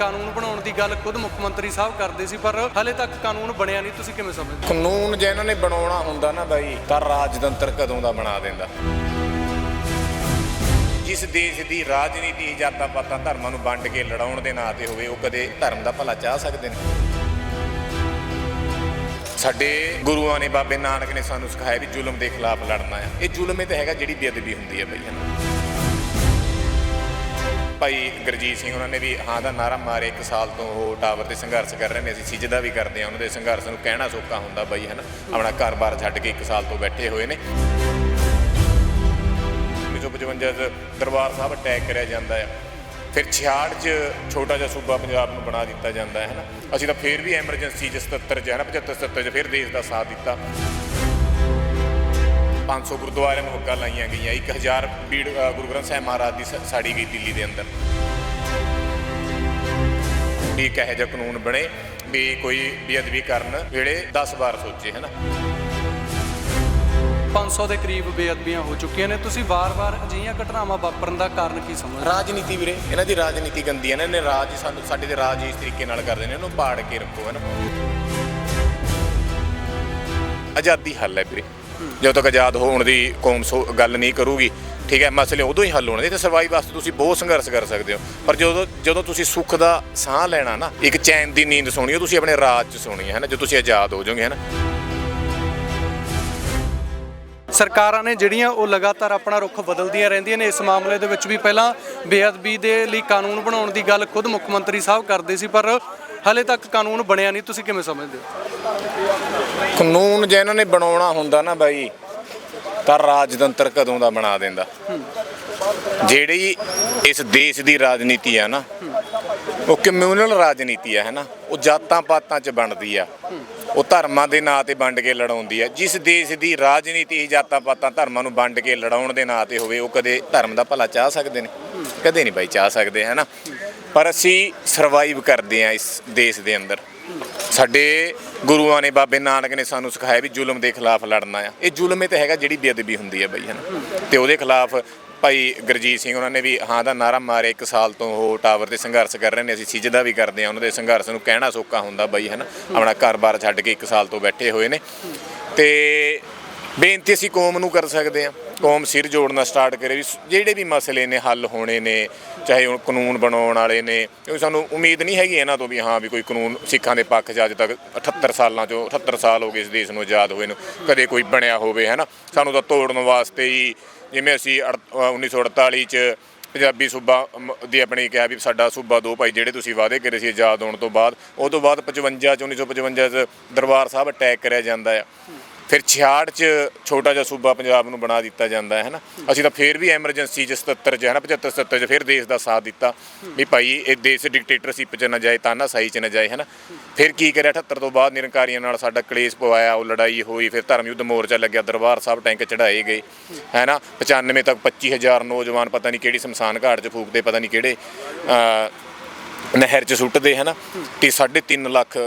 ਕਾਨੂੰਨ ਬਣਾਉਣ ਦੀ ਗੱਲ ਖੁਦ ਮੁੱਖ ਮੰਤਰੀ ਸਾਹਿਬ ਕਰਦੇ ਸੀ, ਪਰ ਹਲੇ ਤੱਕ ਕਾਨੂੰਨ ਬਣਿਆ ਨਹੀਂ, ਤੁਸੀਂ ਕਿਵੇਂ ਸਮਝਦੇ? ਕਾਨੂੰਨ ਜੇ ਇਹਨਾਂ ਨੇ ਬਣਾਉਣਾ ਹੁੰਦਾ ਨਾ ਬਾਈ, ਤਾਂ ਰਾਜਤੰਤਰ ਕਦੋਂ ਦਾ ਬਣਾ ਦਿੰਦਾ? ਜਿਸ ਦੇਸ਼ ਦੀ ਰਾਜਨੀਤੀ ਜਾਤਾਂ ਪਾਤਾਂ ਧਰਮਾਂ ਨੂੰ ਵੰਡ ਕੇ ਲੜਾਉਣ ਦੇ ਨਾਂ ਤੇ ਹੋਵੇ, ਉਹ ਕਦੇ ਧਰਮ ਦਾ ਭਲਾ ਚਾਹ ਸਕਦੇ ਨੇ? ਸਾਡੇ ਗੁਰੂਆਂ ਨੇ, ਬਾਬੇ ਨਾਨਕ ਨੇ ਸਾਨੂੰ ਸਿਖਾਇਆ ਵੀ ਜ਼ੁਲਮ ਦੇ ਖਿਲਾਫ ਲੜਨਾ ਹੈ ਇਹ ਜ਼ੁਲਮ ਇਹ ਤਾਂ ਹੈਗਾ ਜਿਹੜੀ ਬੇਅਦਬੀ ਹੁੰਦੀ ਹੈ ਬਈ। ਹਨਾ ਭਾਈ ਗੁਰਜੀਤ ਸਿੰਘ ਉਹਨਾਂ ਨੇ ਵੀ ਹਾਂ ਦਾ ਨਾਰਾ ਮਾਰੇ ਇੱਕ ਸਾਲ ਤੋਂ ਉਹ ਟਾਵਰ ਤੇ ਸੰਘਰਸ਼ ਕਰ ਰਹੇ ਨੇ, ਅਸੀਂ ਸਿਜਦਾ ਵੀ ਕਰਦੇ ਹਾਂ, ਉਹਨਾਂ ਦੇ ਸੰਘਰਸ਼ ਨੂੰ ਕਹਿਣਾ ਸੌਖਾ ਹੁੰਦਾ ਬਾਈ ਹਨਾ ਆਪਣਾ ਘਰ-ਬਾਰ ਛੱਡ ਕੇ ਇੱਕ ਸਾਲ ਤੋਂ ਬੈਠੇ ਹੋਏ ਨੇ। 1955 ਚ ਦਰਬਾਰ ਸਾਹਿਬ ਅਟੈਕ ਕਰਿਆ ਜਾਂਦਾ ਹੈ ਫਿਰ 66 ਚ ਛੋਟਾ ਜਿਹਾ ਸੂਬਾ ਪੰਜਾਬ ਨੂੰ ਬਣਾ ਦਿੱਤਾ ਜਾਂਦਾ, ਹੈ ਹਨਾ ਅਸੀਂ ਤਾਂ ਫਿਰ ਵੀ ਐਮਰਜੈਂਸੀ ਚ 77 ਚ, ਹੈ ਨਾ? 75 77 ਚ ਫਿਰ ਦੇਸ਼ ਦਾ ਸਾਥ ਦਿੱਤਾ। 500 ਗੁਰਦੁਆਰਿਆਂ ਨੂੰ ਹੱਕਾਂ ਲਾਈਆਂ ਗਈਆਂ। 1000 ਬੀੜ ਅ, ਗੁਰੂ ਗ੍ਰੰਥ ਸਾਹਿਬ ਮਹਾਰਾਜ ਦੀ ਸਾੜੀ ਗਈ ਦਿੱਲੀ ਦੇ ਅੰਦਰ। ਵੀ ਇੱਕ ਇਹੋ ਜਿਹਾ ਕਾਨੂੰਨ ਬਣੇ ਵੀ ਕੋਈ ਬੇਅਦਬੀ ਕਰਨ ਵੇਲੇ 10 ਵਾਰ ਸੋਚੇ ਹੈ ਨਾ 500 ਦੇ ਕਰੀਬ ਬੇਅਦਬੀਆਂ ਹੋ ਚੁੱਕੀਆਂ ਨੇ। ਤੁਸੀਂ ਵਾਰ-ਵਾਰ ਅਜਿਹੀਆਂ ਘਟਨਾਵਾਂ ਵਾਪਰਨ ਦਾ ਕਾਰਨ ਕੀ ਸਮਝਦੇ ਰਾਜਨੀਤੀ ਵੀਰੇ ਇਹਨਾਂ ਦੀ ਰਾਜਨੀਤੀ ਗੰਦੀ ਹੈ ਨਾ। ਇਹਨੇ ਰਾਜ ਸਾਨੂੰ ਸਾਡੇ ਦੇ ਰਾਜ ਇਸ ਤਰੀਕੇ ਨਾਲ ਕਰਦੇ ਨੇ। ਇਹਨੂੰ ਪਾੜ ਕੇ ਰੱਖੋ ਹੈ ਨਾ ਆਜ਼ਾਦੀ ਹੱਲ ਹੈ ਵੀਰੇ। ਜਦੋਂ ਤੱਕ ਆਜ਼ਾਦ ਹੋਣ ਦੀ ਕੌਮ ਸੋ ਗੱਲ ਨਹੀਂ ਕਰੂਗੀ, ਠੀਕ ਹੈ, ਮਸਲੇ ਉਦੋਂ ਹੀ ਹੱਲ ਹੋਣਗੇ ਤੇ ਸਰਵਾਈਵ ਵਾਸਤੇ ਤੁਸੀਂ ਬਹੁਤ ਸੰਘਰਸ਼ ਕਰ ਸਕਦੇ ਹੋ। ਪਰ ਜਦੋਂ ਜਦੋਂ ਤੁਸੀਂ ਸੁੱਖ ਦਾ ਸਾਹ ਲੈਣਾ ਨਾ, ਇੱਕ ਚੈਨ ਦੀ ਨੀਂਦ ਸੋਣੀ, ਉਹ ਤੁਸੀਂ ਆਪਣੇ ਰਾਜ 'ਚ ਸੋਣੀ ਹੈ ਨਾ, ਜਦੋਂ ਤੁਸੀਂ ਆਜ਼ਾਦ ਹੋ ਜਾਓਗੇ, ਹੈ ਨਾ? ਸਰਕਾਰਾਂ ਨੇ ਜਿਹੜੀਆਂ ਉਹ ਲਗਾਤਾਰ ਆਪਣਾ ਰੁਖ ਬਦਲਦੀਆਂ ਰਹਿੰਦੀਆਂ ਨੇ, ਇਸ ਮਾਮਲੇ ਦੇ ਵਿੱਚ ਵੀ ਪਹਿਲਾਂ ਬੇਅਦਬੀ ਦੇ ਲਈ ਕਾਨੂੰਨ ਬਣਾਉਣ ਦੀ ਗੱਲ ਖੁਦ ਮੁੱਖ ਮੰਤਰੀ ਸਾਹਿਬ ਕਰਦੇ ਸੀ, ਪਰ ਹਲੇ ਤੱਕ ਕਾਨੂੰਨ ਬਣਿਆ ਨਹੀਂ, ਤੁਸੀਂ ਕਿਵੇਂ ਸਮਝਦੇ ਹੋ? ਕਾਨੂੰਨ ਜੇ ਇਹਨਾਂ ਨੇ ਬਣਾਉਣਾ ਹੁੰਦਾ ਨਾ ਬਾਈ, ਤਾਂ ਰਾਜਤੰਤਰ ਕਦੋਂ ਦਾ ਬਣਾ ਦਿੰਦਾ? ਜਿਹੜੀ ਇਸ ਦੇਸ਼ ਦੀ ਰਾਜਨੀਤੀ ਆ ਨਾ, ਉਹ ਕਮਿਊਨਲ ਰਾਜਨੀਤੀ ਆ ਹੈ ਉਹ ਜਾਤਾਂ ਪਾਤਾਂ 'ਚ ਬਣਦੀ ਆ। ਉਹ ਧਰਮਾਂ ਦੇ ਨਾਂ ਤੇ ਵੰਡ ਕੇ ਲੜਾਉਂਦੀ ਆ। ਜਿਸ ਦੇਸ਼ ਦੀ ਰਾਜਨੀਤੀ ਹੀ ਜਾਤਾਂ ਪਾਤਾਂ ਧਰਮਾਂ ਨੂੰ ਵੰਡ ਕੇ ਲੜਾਉਣ ਦੇ ਨਾਂ ਤੇ ਹੋਵੇ, ਉਹ ਕਦੇ ਧਰਮ ਦਾ ਭਲਾ ਚਾਹ ਸਕਦੇ ਨੇ। ਕਦੇ ਨਹੀਂ ਬਾਈ ਚਾਹ ਸਕਦੇ ਹੈ ਨਾ ਪਰ ਅਸੀਂ ਸਰਵਾਈਵ ਕਰਦੇ ਆ ਇਸ ਦੇਸ਼ ਦੇ ਅੰਦਰ। ਸਾਡੇ ਗੁਰੂਆਂ ਨੇ, ਬਾਬੇ ਨਾਨਕ ਨੇ ਸਾਨੂੰ ਸਿਖਾਇਆ ਵੀ ਜ਼ੁਲਮ ਦੇ ਖਿਲਾਫ ਲੜਨਾ ਆ। ਇਹ ਜ਼ੁਲਮ ਇਹ ਤਾਂ ਹੈਗਾ ਜਿਹੜੀ ਬੇਅਦਬੀ ਹੁੰਦੀ ਹੈ ਬਈ, ਹਨਾ। ਤੇ ਉਹਦੇ ਖਿਲਾਫ ਭਾਈ ਗੁਰਜੀਤ ਸਿੰਘ ਉਹਨਾਂ ਨੇ ਵੀ ਹਾਂ ਦਾ ਨਾਰਾ ਮਾਰਿਆ, ਇੱਕ ਸਾਲ ਤੋਂ ਉਹ ਟਾਵਰ ਤੇ ਸੰਘਰਸ਼ ਕਰ ਰਹੇ ਨੇ, ਅਸੀਂ ਸਿਜਦਾ ਵੀ ਕਰਦੇ ਹਾਂ ਉਹਨਾਂ ਦੇ ਸੰਘਰਸ਼ ਨੂੰ ਕਹਿਣਾ ਸੌਖਾ ਹੁੰਦਾ ਬਈ, ਹਨਾ। ਆਪਣਾ ਘਰ-ਬਾਰ ਛੱਡ ਕੇ ਇੱਕ ਸਾਲ ਤੋਂ ਬੈਠੇ ਹੋਏ ਨੇ। ਤੇ ਬੇਨਤੀ ਅਸੀਂ ਕੌਮ ਨੂੰ ਕਰ ਸਕਦੇ ਹਾਂ। ਕੌਮ ਸਿਰ ਜੋੜਨਾ ਸਟਾਰਟ ਕਰੇ ਵੀ ਜਿਹੜੇ ਵੀ ਮਸਲੇ ਨੇ ਹੱਲ ਹੋਣੇ ਨੇ ਚਾਹੇ ਉਹ ਕਾਨੂੰਨ ਬਣਾਉਣ ਵਾਲੇ ਨੇ ਕਿਉਂਕਿ ਸਾਨੂੰ ਉਮੀਦ ਨਹੀਂ ਹੈਗੀ ਇਹਨਾਂ ਤੋਂ ਵੀ ਹਾਂ ਵੀ ਕੋਈ ਕਾਨੂੰਨ ਸਿੱਖਾਂ ਦੇ ਪੱਖ 'ਚ ਅੱਜ ਤੱਕ 78 ਸਾਲਾਂ 'ਚੋਂ 78 ਸਾਲ ਹੋ ਗਏ ਇਸ ਦੇਸ਼ ਨੂੰ ਆਜ਼ਾਦ ਹੋਏ ਨੂੰ ਕਦੇ ਕੋਈ ਬਣਿਆ ਹੋਵੇ ਹੈ ਨਾ? ਸਾਨੂੰ ਤਾਂ ਤੋੜਨ ਵਾਸਤੇ ਹੀ ਜਿਵੇਂ ਅਸੀਂ ਅੜ- ਅ, 1948 'ਚ ਪੰਜਾਬੀ ਸੂਬਾ ਦੀ ਆਪਣੀ ਕਿਹਾ ਵੀ ਸਾਡਾ ਸੂਬਾ ਦੋ ਭਾਈ ਜਿਹੜੇ ਤੁਸੀਂ ਵਾਅਦੇ ਕਰੇ ਸੀ ਆਜ਼ਾਦ ਹੋਣ ਤੋਂ ਬਾਅਦ ਉਹ ਤੋਂ ਬਾਅਦ 55 ਚ 1955 ਚ ਦਰਬਾਰ ਸਾਹਿਬ ਅਟੈਕ ਕਰਿਆ ਜਾਂਦਾ ਆ। ਫਿਰ 66 ਚ ਛੋਟਾ ਜਿਹਾ ਸੂਬਾ ਪੰਜਾਬ ਨੂੰ ਬਣਾ ਦਿੱਤਾ ਜਾਂਦਾ ਹੈ ਨਾ? ਅਸੀਂ ਤਾਂ ਫਿਰ ਵੀ ਐਮਰਜੈਂਸੀ ਚ 77 ਚ, ਹੈ ਨਾ? 75 77 ਚ ਫਿਰ ਦੇਸ਼ ਦਾ ਸਾਥ ਦਿੱਤਾ ਵੀ ਭਾਈ ਇਹ ਦੇਸ਼ ਡਿਕਟੇਟਰਸ਼ਿਪ ਚ ਨਾ ਜਾਏ, ਤਾਨਾਸ਼ਾਹੀ ਚ ਨਾ ਜਾਏ, ਹੈ ਨਾ? ਫਿਰ ਕੀ ਕਰਿਆ? 78 ਤੋਂ ਬਾਅਦ ਨਿਰੰਕਾਰੀਆਂ ਨਾਲ ਸਾਡਾ ਕਲੇਸ਼ ਪਵਾਇਆ, ਉਹ ਲੜਾਈ ਹੋਈ, ਫਿਰ ਧਰਮ ਯੁੱਧ ਮੋਰਚਾ ਲੱਗਿਆ, ਦਰਬਾਰ ਸਾਹਿਬ ਟੈਂਕ ਚੜਾਏ ਗਏ, ਹੈ ਨਾ? 95 ਤੱਕ 25000 ਨੌਜਵਾਨ ਪਤਾ ਨਹੀਂ ਕਿਹੜੀ ਸ਼ਮਸ਼ਾਨ ਘਾਟ ਚ ਫੂਕਦੇ, ਪਤਾ ਨਹੀਂ ਕਿਹੜੇ ਨਹਿਰ ਚ ਸੁੱਟਦੇ, ਹੈ ਨਾ? ਤੇ 3.5 ਲੱਖ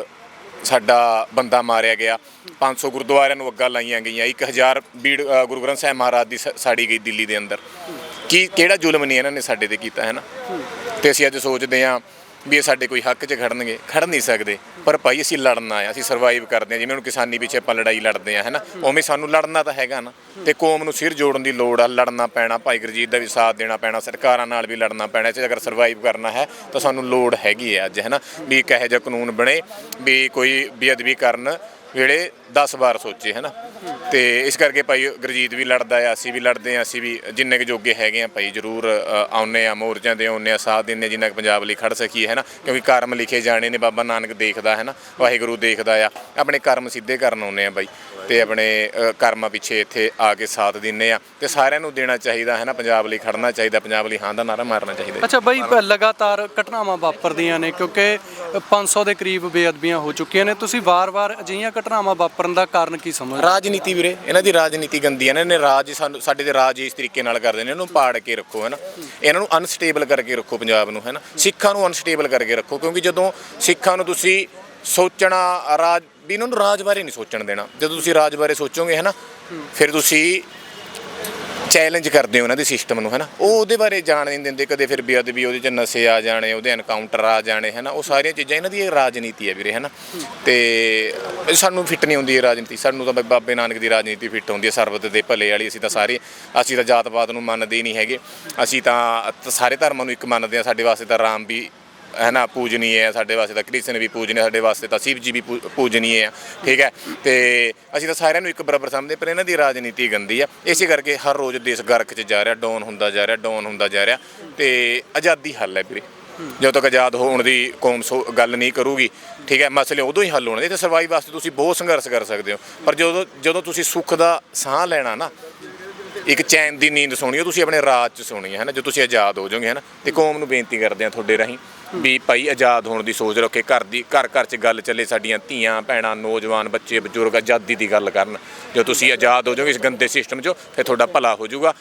ਸਾਡਾ ਬੰਦਾ ਮਾਰਿਆ ਗਿਆ। 500 ਗੁਰਦੁਆਰਿਆਂ ਨੂੰ ਅੱਗਾ ਲਾਈਆਂ ਗਈਆਂ। 1000 ਬੀੜ ਗੁਰੂ ਗ੍ਰੰਥ ਸਾਹਿਬ ਮਹਾਰਾਜ ਦੀ ਸ- ਸਾੜੀ ਗਈ ਦਿੱਲੀ ਦੇ ਅੰਦਰ। ਕੀ, ਕਿਹੜਾ ਜ਼ੁਲਮ ਨਹੀਂ ਇਹਨਾਂ ਨੇ ਸਾਡੇ ਤੇ ਕੀਤਾ, ਹੈ ਨਾ? ਤੇ ਅਸੀਂ ਅੱਜ ਸੋਚਦੇ ਹਾਂ ਵੀ ਇਹ ਸਾਡੇ ਕੋਈ ਹੱਕ 'ਚ ਖੜਨਗੇ, ਖੜ ਨਹੀਂ ਸਕਦੇ। ਪਰ ਭਾਈ ਅਸੀਂ ਲੜਨਾ ਆ ਅਸੀਂ ਸਰਵਾਈਵ ਕਰਦੇ ਹਾਂ। ਜਿਵੇਂ ਹੁਣ ਕਿਸਾਨੀ ਪਿੱਛੇ ਆਪਾਂ ਲੜਾਈ ਲੜਦੇ ਆ ਹੈਨਾ? ਉਵੇਂ ਸਾਨੂੰ ਲੜਨਾ ਤਾਂ ਹੈਗਾ ਨਾ। ਤੇ ਕੌਮ ਨੂੰ ਸਿਰ ਜੋੜਨ ਦੀ ਲੋੜ ਆ, ਲੜਨਾ ਪੈਣਾ। ਭਾਈ ਗੁਰਜੀਤ ਦਾ ਵੀ ਸਾਥ ਦੇਣਾ ਪੈਣਾ, ਸਰਕਾਰਾਂ ਨਾਲ ਵੀ ਲੜਨਾ ਪੈਣਾ। ਤੇ ਅਗਰ ਸਰਵਾਈਵ ਕਰਨਾ ਹੈ, ਤਾਂ ਸਾਨੂੰ ਲੋੜ ਹੈਗੀ ਹੈ ਅੱਜ, ਹੈਨਾ? ਵੀ ਇੱਕ ਇਹੋ ਜਿਹਾ ਕਾਨੂੰਨ ਬਣੇ, ਵੀ ਕੋਈ ਬੇਅਦਬੀ ਕਰਨ ਵੇਲੇ 10 ਵਾਰ ਸੋਚੇ, ਹੈਨਾ? ਤੇ ਇਸ ਕਰਕੇ ਭਾਈ ਗੁਰਜੀਤ ਵੀ ਲੜਦਾ ਆ, ਅਸੀਂ ਵੀ ਲੜਦੇ ਆ, ਅਸੀਂ ਵੀ ਜਿੰਨੇ ਕੁ ਜੋਗੇ ਹੈਗੇ ਆ ਭਾਈ ਜਰੂਰ ਆਉਨੇ ਆ, ਮੋਰਚਿਆਂ ਦੇ ਆਉਨੇ ਆ, ਸਾਥ ਦਿੰਨੇ ਜਿੰਨਾ ਕੁ ਪੰਜਾਬ ਲਈ ਖੜ ਸਕੀਏ ਹੈ ਨਾ ਕਿਉਂਕਿ ਕਰਮ ਲਿਖੇ ਜਾਣੇ ਨੇ, ਬਾਬਾ ਨਾਨਕ ਦੇਖਦਾ ਹੈ ਨਾ ਵਾਹਿਗੁਰੂ ਦੇਖਦਾ ਆ। ਆਪਣੇ ਕਰਮ ਸਿੱਧੇ ਕਰਨ ਆਉਨੇ ਆ ਬਾਈ ਤੇ ਆਪਣੇ ਕਰਮਾਂ ਪਿੱਛੇ ਇੱਥੇ ਆ ਕੇ ਸਾਥ ਦਿੰਨੇ ਆ। ਤੇ ਸਾਰਿਆਂ ਨੂੰ ਦੇਣਾ ਚਾਹੀਦਾ ਹੈ ਨਾ ਪੰਜਾਬ ਲਈ ਖੜਨਾ ਚਾਹੀਦਾ, ਪੰਜਾਬ ਲਈ ਹਾਂ ਦਾ ਨਾਰਾ ਮਾਰਨਾ ਚਾਹੀਦਾ। ਅੱਛਾ ਬਾਈ ਲਗਾਤਾਰ ਘਟਨਾਵਾਂ ਵਾਪਰਦੀਆਂ ਨੇ, ਕਿਉਂਕਿ 500 ਦੇ ਕਰੀਬ ਬੇਅਦਬੀਆਂ ਹੋ ਚੁੱਕੀਆਂ ਨੇ। ਤੁਸੀਂ ਵਾਰ-ਵਾਰ ਅਜਿਹੀਆਂ ਘਟਨਾਵਾਂ ਵਾਪਰਨ ਦਾ ਕਾਰਨ ਕੀ ਸਮਝਦੇ ਰਾਜਨੀਤੀ ਵੀਰੇ, ਇਹਨਾਂ ਦੀ ਰਾਜਨੀਤੀ ਗੰਦੀ ਹੈ ਇਹਨਾਂ ਨੇ ਰਾਜ ਸਾਨੂੰ, ਸਾਡੇ ਦੇ ਰਾਜ ਇਸ ਤਰੀਕੇ ਨਾਲ ਕਰਦੇ ਨੇ, ਇਹਨੂੰ ਪਾੜ ਕੇ ਰੱਖੋ, ਹੈ ਨਾ। ਇਹਨਾਂ ਨੂੰ ਅਨਸਟੇਬਲ ਕਰਕੇ ਰੱਖੋ ਪੰਜਾਬ ਨੂੰ, ਹੈ ਨਾ। ਸਿੱਖਾਂ ਨੂੰ ਅਨਸਟੇਬਲ ਕਰਕੇ ਰੱਖੋ, ਕਿਉਂਕਿ ਜਦੋਂ ਸਿੱਖਾਂ ਨੂੰ ਤੁਸੀਂ ਸੋਚਣਾ, ਰਾਜ, ਵੀ ਇਹਨਾਂ ਨੂੰ ਰਾਜ ਬਾਰੇ ਨਹੀਂ ਸੋਚਣ ਦੇਣਾ। ਜਦੋਂ ਤੁਸੀਂ ਰਾਜ ਬਾਰੇ ਸੋਚੋਗੇ, ਹੈ ਨਾ, ਫਿਰ ਤੁਸੀਂ ਚੈਲੰਜ ਕਰਦੇ ਉਹਨਾਂ ਦੇ ਸਿਸਟਮ ਨੂੰ, ਹੈਨਾ? ਉਹ ਉਹਦੇ ਬਾਰੇ ਜਾਣ ਨਹੀਂ ਦਿੰਦੇ ਕਦੇ ਫਿਰ ਬੇਅਦਬੀ ਉਹਦੇ ਚ ਨਸ਼ੇ ਆ ਜਾਣੇ, ਉਹਦੇ ਐਨਕਾਊਂਟਰ ਆ ਜਾਣੇ, ਹੈਨਾ? ਉਹ ਸਾਰੀਆਂ ਚੀਜ਼ਾਂ, ਇਹਨਾਂ ਦੀ ਇਹ ਰਾਜਨੀਤੀ ਹੈ ਵੀਰੇ, ਹੈਨਾ? ਤੇ ਸਾਨੂੰ ਫਿੱਟ ਨਹੀਂ ਹੁੰਦੀ ਇਹ ਰਾਜਨੀਤੀ, ਸਾਨੂੰ ਤਾਂ ਬਾਬੇ ਨਾਨਕ ਦੀ ਰਾਜਨੀਤੀ ਫਿੱਟ ਹੁੰਦੀ ਹੈ, ਸਰਬਤ ਦੇ ਭਲੇ ਵਾਲੀ, ਅਸੀਂ ਤਾਂ ਸਾਰੇ, ਅਸੀਂ ਤਾਂ ਜਾਤ ਨੂੰ ਮੰਨਦੇ ਹੀ ਨਹੀਂ ਹੈਗੇ। ਅਸੀਂ ਤਾਂ ਸਾਰੇ ਧਰਮਾਂ ਨੂੰ ਇੱਕ ਮੰਨਦੇ ਹਾਂ, ਸਾਡੇ ਵਾਸਤੇ ਤਾਂ ਰਾਮ ਵੀ ਹੈ ਨਾ ਪੂਜਨੀਏ ਹੈ ਸਾਡੇ ਵਾਸਤੇ ਤਾਂ, ਕ੍ਰਿਸ਼ਨ ਵੀ ਪੂਜਨੀਏ ਸਾਡੇ ਵਾਸਤੇ ਤਾਂ, ਸ਼ਿਵ ਜੀ ਵੀ ਪੂ- ਪੂਜਨੀਏ ਆ, ਠੀਕ ਹੈ? ਤੇ ਅਸੀਂ ਤਾਂ ਸਾਰਿਆਂ ਨੂੰ ਇੱਕ ਬਰਾਬਰ ਸਮਝਦੇ, ਪਰ ਇਹਨਾਂ ਦੀ ਰਾਜਨੀਤੀ ਗੰਦੀ ਆ। ਇਸੇ ਕਰਕੇ ਹਰ ਰੋਜ਼ ਦੇਸ਼ ਗਰਕ 'ਚ ਜਾ ਰਿਹਾ, ਡਾਊਨ ਹੁੰਦਾ ਜਾ ਰਿਹਾ, ਡਾਊਨ ਹੁੰਦਾ ਜਾ ਰਿਹਾ, ਤੇ ਆਜ਼ਾਦੀ ਹੱਲ ਹੈ ਵੀਰੇ। ਜਦੋਂ ਤੱਕ ਆਜ਼ਾਦ ਹੋਣ ਦੀ ਕੌਮ ਸੋ, ਗੱਲ ਨਹੀਂ ਕਰੂਗੀ, ਠੀਕ ਹੈ? ਮਸਲੇ ਉਦੋਂ ਹੀ ਹੱਲ ਹੋਣਗੇ। ਤੇ ਸਰਵਾਈ ਵਾਸਤੇ ਤੁਸੀਂ ਬਹੁਤ ਸੰਘਰਸ਼ ਕਰ ਸਕਦੇ ਹੋ। ਪਰ ਜਦੋਂ ਜਦੋਂ ਤੁਸੀਂ ਸੁੱਖ ਦਾ ਸਾਹ ਲੈਣਾ ਨਾ ਇੱਕ ਚੈਨ ਦੀ ਨੀਂਦ ਸੋਣੀ ਉਹ ਤੁਸੀਂ ਆਪਣੇ ਰਾਜ 'ਚ ਸੋਣੀ ਹੈ ਨਾ ਜੋ ਤੁਸੀਂ ਆਜ਼ਾਦ ਹੋ ਜਾਓਗੇ ਹੈ ਨਾ ਤੇ ਕੌਮ ਨੂੰ ਬੇਨਤੀ ਕਰਦੇ ਆ ਤੁਹਾਡੇ ਰਾਹੀਂ ਵੀ ਭਾਈ ਆਜ਼ਾਦ ਹੋਣ ਦੀ ਸੋਚ ਰੱਖੇ, ਘਰ ਦੀ, ਘਰ ਘਰ 'ਚ ਗੱਲ ਚੱਲੇ, ਸਾਡੀਆਂ ਧੀਆਂ, ਭੈਣਾਂ, ਨੌਜਵਾਨ, ਬੱਚੇ, ਬਜ਼ੁਰਗ, ਆਜ਼ਾਦੀ ਦੀ ਗੱਲ ਕਰਨ। ਜੋ ਤੁਸੀਂ ਆਜ਼ਾਦ ਹੋ ਜਾਓਗੇ ਇਸ ਗੰਦੇ ਸਿਸਟਮ 'ਚੋਂ, ਫਿਰ ਤੁਹਾਡਾ ਭਲਾ ਹੋ ਜਾਊਗਾ।